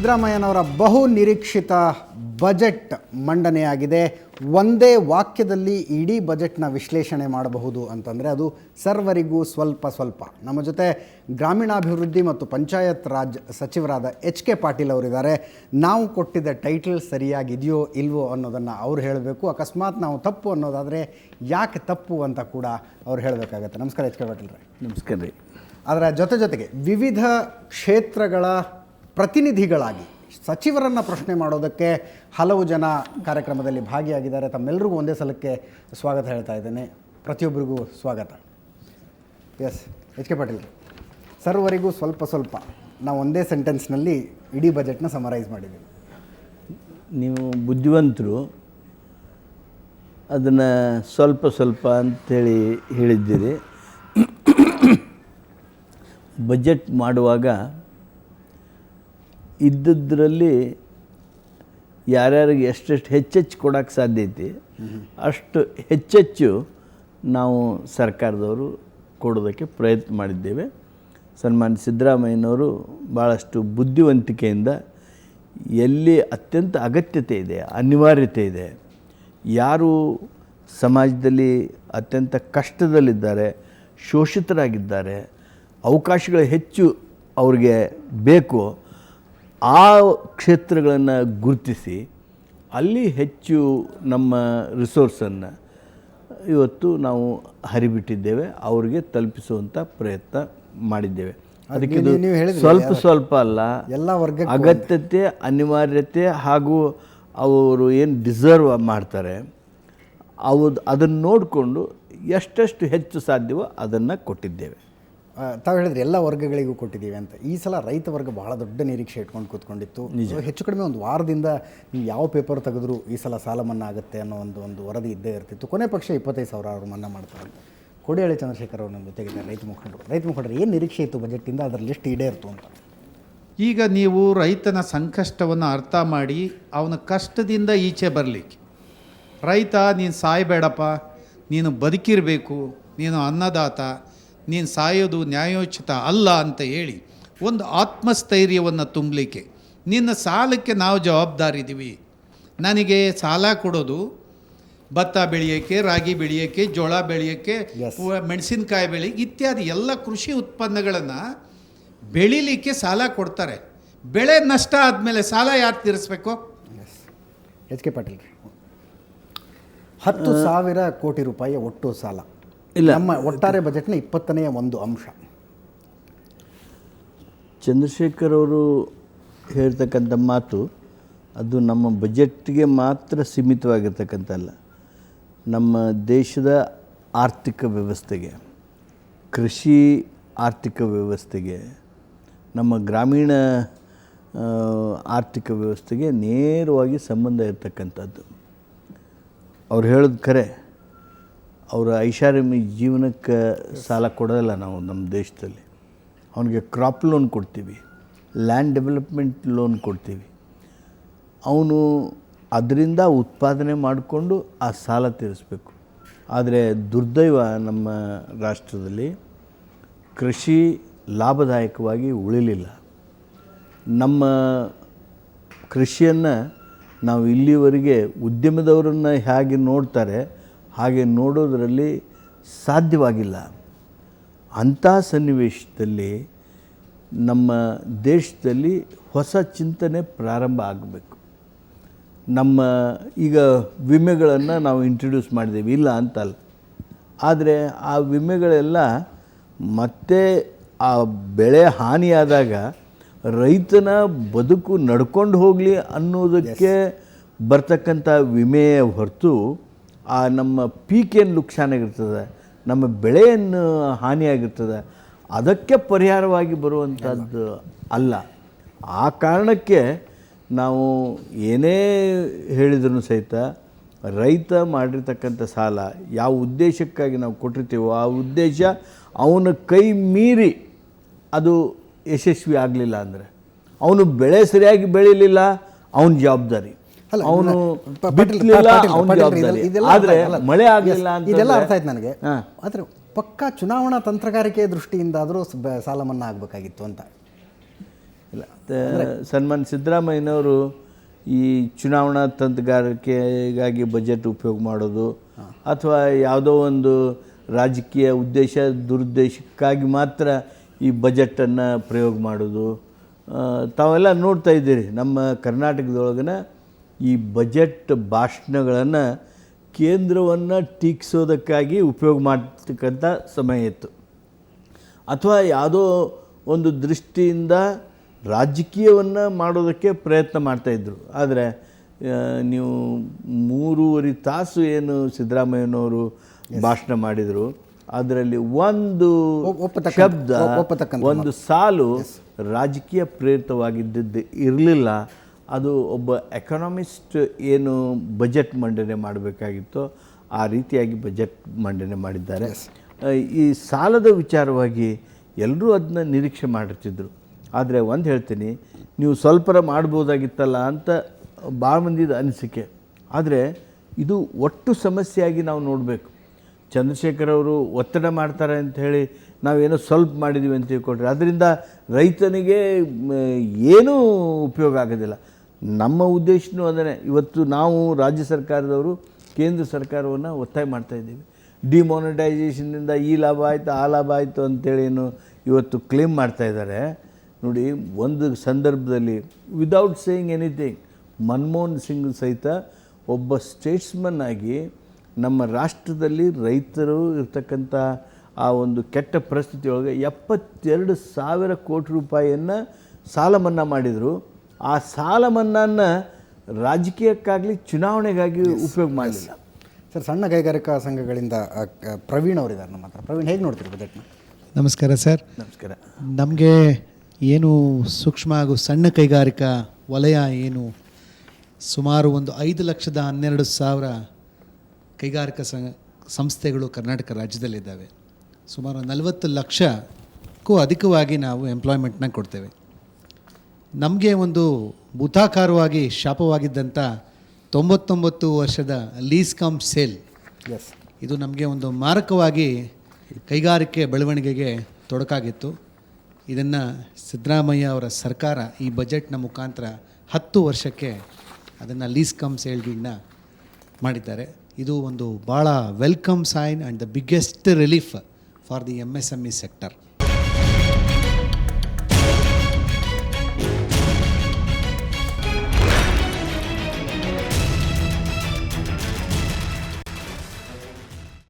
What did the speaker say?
ಸಿದ್ದರಾಮಯ್ಯನವರ ಬಹು ನಿರೀಕ್ಷಿತ ಬಜೆಟ್ ಮಂಡನೆಯಾಗಿದೆ. ಒಂದೇ ವಾಕ್ಯದಲ್ಲಿ ಇಡೀ ಬಜೆಟ್ನ ವಿಶ್ಲೇಷಣೆ ಮಾಡಬಹುದು ಅಂತಂದರೆ ಅದು ಸರ್ವರಿಗೂ ಸ್ವಲ್ಪ ಸ್ವಲ್ಪ. ನಮ್ಮ ಜೊತೆ ಗ್ರಾಮೀಣಾಭಿವೃದ್ಧಿ ಮತ್ತು ಪಂಚಾಯತ್ ರಾಜ್ ಸಚಿವರಾದ ಎಚ್ ಕೆ ಪಾಟೀಲ್ ಅವರಿದ್ದಾರೆ. ನಾವು ಕೊಟ್ಟಿದ್ದ ಟೈಟಲ್ ಸರಿಯಾಗಿದೆಯೋ ಇಲ್ವೋ ಅನ್ನೋದನ್ನು ಅವ್ರು ಹೇಳಬೇಕು. ಅಕಸ್ಮಾತ್ ನಾವು ತಪ್ಪು ಅನ್ನೋದಾದರೆ ಯಾಕೆ ತಪ್ಪು ಅಂತ ಕೂಡ ಅವ್ರು ಹೇಳಬೇಕಾಗತ್ತೆ. ನಮಸ್ಕಾರ ಎಚ್ ಕೆ ಪಾಟೀಲ್ ರೇ. ನಮಸ್ಕಾರ ರೀ. ಅದರ ಜೊತೆ ಜೊತೆಗೆ ವಿವಿಧ ಕ್ಷೇತ್ರಗಳ ಪ್ರತಿನಿಧಿಗಳಾಗಿ ಸಚಿವರನ್ನು ಪ್ರಶ್ನೆ ಮಾಡೋದಕ್ಕೆ ಹಲವು ಜನ ಕಾರ್ಯಕ್ರಮದಲ್ಲಿ ಭಾಗಿಯಾಗಿದ್ದಾರೆ. ತಮ್ಮೆಲ್ಲರಿಗೂ ಒಂದೇ ಸಲಕ್ಕೆ ಸ್ವಾಗತ ಹೇಳ್ತಾ ಇದ್ದೇನೆ. ಪ್ರತಿಯೊಬ್ಬರಿಗೂ ಸ್ವಾಗತ. ಎಸ್ ಎಚ್ ಕೆ ಪಾಟೀಲ್ ಸರ್ವರಿಗೂ ಸ್ವಲ್ಪ ಸ್ವಲ್ಪ. ನಾವು ಒಂದೇ ಸೆಂಟೆನ್ಸ್ನಲ್ಲಿ ಇಡೀ ಬಜೆಟ್ನ ಸಮರೈಸ್ ಮಾಡಿದ್ದೀವಿ. ನೀವು ಬುದ್ಧಿವಂತರು, ಅದನ್ನು ಸ್ವಲ್ಪ ಸ್ವಲ್ಪ ಅಂಥೇಳಿ ಹೇಳಿದ್ದೀರಿ. ಬಜೆಟ್ ಮಾಡುವಾಗ ಇದ್ದದ್ರಲ್ಲಿ ಯಾರ್ಯಾರಿಗೆ ಎಷ್ಟೆಷ್ಟು ಹೆಚ್ಚೆಚ್ಚು ಕೊಡೋಕ್ಕೆ ಸಾಧ್ಯ ಐತಿ, ಅಷ್ಟು ಹೆಚ್ಚೆಚ್ಚು ನಾವು ಸರ್ಕಾರದವರು ಕೊಡೋದಕ್ಕೆ ಪ್ರಯತ್ನ ಮಾಡಿದ್ದೇವೆ. ಸನ್ಮಾನ್ಯ ಸಿದ್ದರಾಮಯ್ಯನವರು ಭಾಳಷ್ಟು ಬುದ್ಧಿವಂತಿಕೆಯಿಂದ ಎಲ್ಲಿ ಅತ್ಯಂತ ಅಗತ್ಯತೆ ಇದೆ, ಅನಿವಾರ್ಯತೆ ಇದೆ, ಯಾರು ಸಮಾಜದಲ್ಲಿ ಅತ್ಯಂತ ಕಷ್ಟದಲ್ಲಿದ್ದಾರೆ, ಶೋಷಿತರಾಗಿದ್ದಾರೆ, ಅವಕಾಶಗಳು ಹೆಚ್ಚು ಅವ್ರಿಗೆ ಬೇಕು ಆ ಕ್ಷೇತ್ರಗಳನ್ನು ಗುರುತಿಸಿ ಅಲ್ಲಿ ಹೆಚ್ಚು ನಮ್ಮ ರಿಸೋರ್ಸನ್ನು ಇವತ್ತು ನಾವು ಹರಿಬಿಟ್ಟಿದ್ದೇವೆ ಅವರಿಗೆ ತಲುಪಿಸುವಂಥ ಪ್ರಯತ್ನ ಮಾಡಿದ್ದೇವೆ. ಅದಕ್ಕೆ ಸ್ವಲ್ಪ ಸ್ವಲ್ಪ ಅಲ್ಲ ಎಲ್ಲ ವರ್ಗ ಅಗತ್ಯತೆ ಅನಿವಾರ್ಯತೆ ಹಾಗೂ ಅವರು ಏನು ಡಿಸರ್ವ್ ಮಾಡ್ತಾರೆ ಅವು ಅದನ್ನು ನೋಡಿಕೊಂಡು ಎಷ್ಟೆಷ್ಟು ಹೆಚ್ಚು ಸಾಧ್ಯವೋ ಅದನ್ನು ಕೊಟ್ಟಿದ್ದೇವೆ. ತಾವು ಹೇಳಿದ್ರೆ ಎಲ್ಲ ವರ್ಗಗಳಿಗೂ ಕೊಟ್ಟಿದ್ದೀವಿ ಅಂತ. ಈ ಸಲ ರೈತ ವರ್ಗ ಬಹಳ ದೊಡ್ಡ ನಿರೀಕ್ಷೆ ಇಟ್ಕೊಂಡು ಕೂತ್ಕೊಂಡಿತ್ತು. ಹೆಚ್ಚು ಕಡಿಮೆ ಒಂದು ವಾರದಿಂದ ನೀವು ಯಾವ ಪೇಪರ್ ತೆಗೆದ್ರು ಈ ಸಲ ಸಾಲ ಮನ್ನಾ ಆಗುತ್ತೆ ಅನ್ನೋ ಒಂದು ಒಂದು ವರದಿ ಇದ್ದೇ ಇರ್ತಿತ್ತು. ಕೊನೆ ಪಕ್ಷ ಇಪ್ಪತ್ತೈದು ಸಾವಿರ ಅವರು ಮನ್ನಾ ಮಾಡ್ತಾರೆ ಅಂತ. ಕೋಡಿಹಳ್ಳಿ ಚಂದ್ರಶೇಖರ್ ಅವರು ನಮ್ಮ ಜೊತೆಗಿದ್ದಾರೆ ರೈತ ಮುಖಂಡರು. ರೈತ ಮುಖಂಡರು ಏನು ನಿರೀಕ್ಷೆ ಇತ್ತು ಬಜೆಟಿಂದ ಅದರ ಲಿಸ್ಟ್ ಈಡೇರ್ತು ಅಂತ. ಈಗ ನೀವು ರೈತನ ಸಂಕಷ್ಟವನ್ನು ಅರ್ಥ ಮಾಡಿ ಅವನ ಕಷ್ಟದಿಂದ ಈಚೆ ಬರಲಿಕ್ಕೆ. ರೈತ ನೀನು ಸಾಯಬೇಡಪ್ಪ. ನೀನು ಬದುಕಿರಬೇಕು. ನೀನು ಅನ್ನದಾತ. ನೀನು ಸಾಯೋದು ನ್ಯಾಯೋಚಿತ ಅಲ್ಲ ಅಂತ ಹೇಳಿ ಒಂದು ಆತ್ಮಸ್ಥೈರ್ಯವನ್ನು ತುಂಬಲಿಕ್ಕೆ ನಿನ್ನ ಸಾಲಕ್ಕೆ ನಾವು ಜವಾಬ್ದಾರಿದ್ದೀವಿ. ನನಗೆ ಸಾಲ ಕೊಡೋದು ಭತ್ತ ಬೆಳೆಯೋಕ್ಕೆ ರಾಗಿ ಬೆಳೆಯೋಕ್ಕೆ ಜೋಳ ಬೆಳೆಯೋಕ್ಕೆ ಮೆಣಸಿನ್ಕಾಯಿ ಬೆಳೆ ಇತ್ಯಾದಿ ಎಲ್ಲ ಕೃಷಿ ಉತ್ಪನ್ನಗಳನ್ನು ಬೆಳಿಲಿಕ್ಕೆ ಸಾಲ ಕೊಡ್ತಾರೆ. ಬೆಳೆ ನಷ್ಟ ಆದಮೇಲೆ ಸಾಲ ಯಾರು ತೀರಿಸ್ಬೇಕು? ಎಚ್ ಕೆ ಪಾಟೀಲ್ ಹತ್ತು ಸಾವಿರ ಕೋಟಿ ರೂಪಾಯಿಯ ಒಟ್ಟು ಸಾಲ. ಇಲ್ಲ. ನಮ್ಮ ಒಟ್ಟಾರೆ ಬಜೆಟ್ನ ಇಪ್ಪತ್ತನೆಯ ಒಂದು ಅಂಶ. ಚಂದ್ರಶೇಖರ್ ಅವರು ಹೇಳ್ತಕ್ಕಂಥ ಮಾತು ಅದು ನಮ್ಮ ಬಜೆಟ್ಗೆ ಮಾತ್ರ ಸೀಮಿತವಾಗಿರ್ತಕ್ಕಂಥಲ್ಲ. ನಮ್ಮ ದೇಶದ ಆರ್ಥಿಕ ವ್ಯವಸ್ಥೆಗೆ ಕೃಷಿ ಆರ್ಥಿಕ ವ್ಯವಸ್ಥೆಗೆ ನಮ್ಮ ಗ್ರಾಮೀಣ ಆರ್ಥಿಕ ವ್ಯವಸ್ಥೆಗೆ ನೇರವಾಗಿ ಸಂಬಂಧ ಇರತಕ್ಕಂಥದ್ದು. ಅವ್ರು ಹೇಳೋದು ಖರೆ. ಅವರ ಐಷಾರಾಮಿ ಜೀವನಕ್ಕೆ ಸಾಲ ಕೊಡೋದಿಲ್ಲ ನಾವು ನಮ್ಮ ದೇಶದಲ್ಲಿ. ಅವನಿಗೆ ಕ್ರಾಪ್ ಲೋನ್ ಕೊಡ್ತೀವಿ ಲ್ಯಾಂಡ್ ಡೆವಲಪ್ಮೆಂಟ್ ಲೋನ್ ಕೊಡ್ತೀವಿ. ಅವನು ಅದರಿಂದ ಉತ್ಪಾದನೆ ಮಾಡಿಕೊಂಡು ಆ ಸಾಲ ತೀರಿಸಬೇಕು. ಆದರೆ ದುರ್ದೈವ ನಮ್ಮ ರಾಷ್ಟ್ರದಲ್ಲಿ ಕೃಷಿ ಲಾಭದಾಯಕವಾಗಿ ಉಳಿಲಿಲ್ಲ. ನಮ್ಮ ಕೃಷಿಯನ್ನು ನಾವು ಇಲ್ಲಿವರೆಗೆ ಉದ್ಯಮದವರನ್ನು ಹೇಗೆ ನೋಡ್ತಾರೆ ಹಾಗೆ ನೋಡೋದರಲ್ಲಿ ಸಾಧ್ಯವಾಗಿಲ್ಲ. ಅಂಥ ಸನ್ನಿವೇಶದಲ್ಲಿ ನಮ್ಮ ದೇಶದಲ್ಲಿ ಹೊಸ ಚಿಂತನೆ ಪ್ರಾರಂಭ ಆಗಬೇಕು. ನಮ್ಮ ಈಗ ವಿಮೆಗಳನ್ನು ನಾವು ಇಂಟ್ರಡ್ಯೂಸ್ ಮಾಡಿದ್ದೀವಿ ಇಲ್ಲ ಅಂತಲ್ಲ. ಆದರೆ ಆ ವಿಮೆಗಳೆಲ್ಲ ಮತ್ತೆ ಆ ಬೆಳೆ ಹಾನಿಯಾದಾಗ ರೈತನ ಬದುಕು ನಡ್ಕೊಂಡು ಹೋಗಲಿ ಅನ್ನೋದಕ್ಕೆ ಬರ್ತಕ್ಕಂಥ ವಿಮೆಯ ಹೊರತು ಆ ನಮ್ಮ ಪೀಕೇನು ಏನು ನುಕ್ಸಾನಾಗಿರ್ತದೆ ನಮ್ಮ ಬೆಳೆಯನ್ನು ಹಾನಿಯಾಗಿರ್ತದೆ ಅದಕ್ಕೆ ಪರಿಹಾರವಾಗಿ ಬರುವಂಥದ್ದು ಅಲ್ಲ. ಆ ಕಾರಣಕ್ಕೆ ನಾವು ಏನೇ ಹೇಳಿದ್ರು ಸಹಿತ ರೈತ ಮಾಡಿರ್ತಕ್ಕಂಥ ಸಾಲ ಯಾವ ಉದ್ದೇಶಕ್ಕಾಗಿ ನಾವು ಕೊಟ್ಟಿರ್ತೀವೋ ಆ ಉದ್ದೇಶ ಅವನ ಕೈ ಮೀರಿ ಅದು ಯಶಸ್ವಿ ಆಗಲಿಲ್ಲ ಅಂದರೆ. ಅವನು ಬೆಳೆ ಸರಿಯಾಗಿ ಬೆಳೀಲಿಲ್ಲ, ಅವನ ಜವಾಬ್ದಾರಿ. ಅವನು ಆದರೆ ಮಳೆ ಆಗಲಿಲ್ಲ ಇದೆಲ್ಲ ಅರ್ಥ ಆಯ್ತು ನನಗೆ. ಆದ್ರೆ ಪಕ್ಕಾ ಚುನಾವಣಾ ತಂತ್ರಗಾರಿಕೆ ದೃಷ್ಟಿಯಿಂದಾದರೂ ಸಾಲ ಮನ್ನಾ ಆಗಬೇಕಾಗಿತ್ತು ಅಂತ. ಇಲ್ಲ. ಸನ್ಮಾನ್ ಸಿದ್ದರಾಮಯ್ಯನವರು ಈ ಚುನಾವಣಾ ತಂತ್ರಗಾರಿಕೆಗಾಗಿ ಬಜೆಟ್ ಉಪಯೋಗ ಮಾಡೋದು ಅಥವಾ ಯಾವುದೋ ಒಂದು ರಾಜಕೀಯ ಉದ್ದೇಶ ದುರುದ್ದೇಶಕ್ಕಾಗಿ ಮಾತ್ರ ಈ ಬಜೆಟನ್ನು ಪ್ರಯೋಗ ಮಾಡೋದು ತಾವೆಲ್ಲ ನೋಡ್ತಾ ಇದ್ದೀರಿ. ನಮ್ಮ ಕರ್ನಾಟಕದೊಳಗನ ಈ ಬಜೆಟ್ ಭಾಷಣಗಳನ್ನು ಕೇಂದ್ರವನ್ನು ಟೀಕಿಸೋದಕ್ಕಾಗಿ ಉಪಯೋಗ ಮಾಡ್ತಕ್ಕಂಥ ಸಮಯ ಇತ್ತು. ಅಥವಾ ಯಾವುದೋ ಒಂದು ದೃಷ್ಟಿಯಿಂದ ರಾಜಕೀಯವನ್ನು ಮಾಡೋದಕ್ಕೆ ಪ್ರಯತ್ನ ಮಾಡ್ತಾಯಿದ್ರು ಆದರೆ ನೀವು ಮೂರುವರೆ ತಾಸು ಏನು ಸಿದ್ದರಾಮಯ್ಯನವರು ಭಾಷಣ ಮಾಡಿದರು. ಅದರಲ್ಲಿ ಒಂದು ಶಬ್ದ ಒಂದು ಸಾಲು ರಾಜಕೀಯ ಪ್ರೇರಿತವಾಗಿದ್ದದ್ದು ಇರಲಿಲ್ಲ. ಅದು ಒಬ್ಬ ಎಕನಾಮಿಸ್ಟ್ ಏನು ಬಜೆಟ್ ಮಂಡನೆ ಮಾಡಬೇಕಾಗಿತ್ತೋ ಆ ರೀತಿಯಾಗಿ ಬಜೆಟ್ ಮಂಡನೆ ಮಾಡಿದ್ದಾರೆ. ಈ ಸಾಲದ ವಿಚಾರವಾಗಿ ಎಲ್ಲರೂ ಅದನ್ನ ನಿರೀಕ್ಷೆ ಮಾಡಿರ್ತಿದ್ರು ಆದರೆ ಒಂದು ಹೇಳ್ತೀನಿ ನೀವು ಸ್ವಲ್ಪರ ಮಾಡ್ಬೋದಾಗಿತ್ತಲ್ಲ ಅಂತ ಭಾಳ ಮಂದಿದ ಅನಿಸಿಕೆ. ಆದರೆ ಇದು ಒಟ್ಟು ಸಮಸ್ಯೆಯಾಗಿ ನಾವು ನೋಡಬೇಕು. ಚಂದ್ರಶೇಖರ್ ಅವರು ಒತ್ತಡ ಮಾಡ್ತಾರೆ ಅಂತ ಹೇಳಿ ನಾವೇನೋ ಸ್ವಲ್ಪ ಮಾಡಿದ್ದೀವಿ ಅಂತ ತಿಳ್ಕೊಂಡ್ರೆ ಅದರಿಂದ ರೈತನಿಗೆ ಏನೂ ಉಪಯೋಗ ಆಗೋದಿಲ್ಲ. ನಮ್ಮ ಉದ್ದೇಶನೂ ಅದನ್ನೇ. ಇವತ್ತು ನಾವು ರಾಜ್ಯ ಸರ್ಕಾರದವರು ಕೇಂದ್ರ ಸರ್ಕಾರವನ್ನು ಒತ್ತಾಯ ಮಾಡ್ತಾ ಇದ್ದೀವಿ. ಡಿಮಾನಿಟೈಸೇಷನ್ನಿಂದ ಈ ಲಾಭ ಆಯಿತು, ಆ ಲಾಭ ಆಯಿತು ಅಂತೇಳಿ ಏನು ಇವತ್ತು ಕ್ಲೇಮ್ ಮಾಡ್ತಾ ಇದ್ದಾರೆ. ನೋಡಿ, ಒಂದು ಸಂದರ್ಭದಲ್ಲಿ without saying anything Manmohan Singh ಸಹಿತ ಒಬ್ಬ ಸ್ಟೇಟ್ಸ್ಮನ್ ಆಗಿ ನಮ್ಮ ರಾಷ್ಟ್ರದಲ್ಲಿ ರೈತರು ಇರ್ತಕ್ಕಂಥ ಆ ಒಂದು ಕೆಟ್ಟ ಪರಿಸ್ಥಿತಿಯೊಳಗೆ ಎಪ್ಪತ್ತೆರಡು ಸಾವಿರ ಕೋಟಿ ರೂಪಾಯಿಯನ್ನು ಸಾಲ ಮನ್ನಾ ಮಾಡಿದರು. ಆ ಸಾಲ ಮನ್ನಾನ ರಾಜಕೀಯಕ್ಕಾಗಲಿ ಚುನಾವಣೆಗಾಗಿ ಉಪಯೋಗ ಮಾಡಲಿಲ್ಲ. ಸರ್ ಸಣ್ಣ ಕೈಗಾರಿಕಾ ಸಂಘಗಳಿಂದ ಪ್ರವೀಣ್ ಅವರಿದ್ದಾರೆ ನಮ್ಮ ಹತ್ರ. ಪ್ರವೀಣ್ ಹೇಗೆ ನೋಡ್ತೀರಿ ಬಜೆಟ್ನ? ನಮಸ್ಕಾರ ಸರ್. ನಮಸ್ಕಾರ. ನಮಗೆ ಏನು ಸೂಕ್ಷ್ಮ ಹಾಗೂ ಸಣ್ಣ ಕೈಗಾರಿಕಾ ವಲಯ ಏನು ಸುಮಾರು ಒಂದು ಐದು ಲಕ್ಷದ ಹನ್ನೆರಡು ಸಾವಿರ ಕೈಗಾರಿಕಾ ಸಂಘ ಸಂಸ್ಥೆಗಳು ಕರ್ನಾಟಕ ರಾಜ್ಯದಲ್ಲಿದ್ದಾವೆ. ಸುಮಾರು ನಲವತ್ತು ಲಕ್ಷಕ್ಕೂ ಅಧಿಕವಾಗಿ ನಾವು ಎಂಪ್ಲಾಯ್ಮೆಂಟ್ನ ಕೊಡ್ತೇವೆ. ನಮಗೆ ಒಂದು ಭೂತಾಕಾರವಾಗಿ ಶಾಪವಾಗಿದ್ದಂಥ ತೊಂಬತ್ತೊಂಬತ್ತು ವರ್ಷದ ಲೀಸ್ ಕಮ್ ಸೇಲ್. ಎಸ್ ಇದು ನಮಗೆ ಒಂದು ಮಾರಕವಾಗಿ ಕೈಗಾರಿಕೆ ಬೆಳವಣಿಗೆಗೆ ತೊಡಕಾಗಿತ್ತು. ಇದನ್ನು ಸಿದ್ದರಾಮಯ್ಯ ಅವರ ಸರ್ಕಾರ ಈ ಬಜೆಟ್ನ ಮುಖಾಂತರ ಹತ್ತು ವರ್ಷಕ್ಕೆ ಅದನ್ನು ಲೀಸ್ ಕಮ್ ಸೇಲ್ ಡೀಡ್ನ ಮಾಡಿದ್ದಾರೆ. ಇದು ಒಂದು ಭಾಳ welcome sign and the biggest relief for the M S M E sector.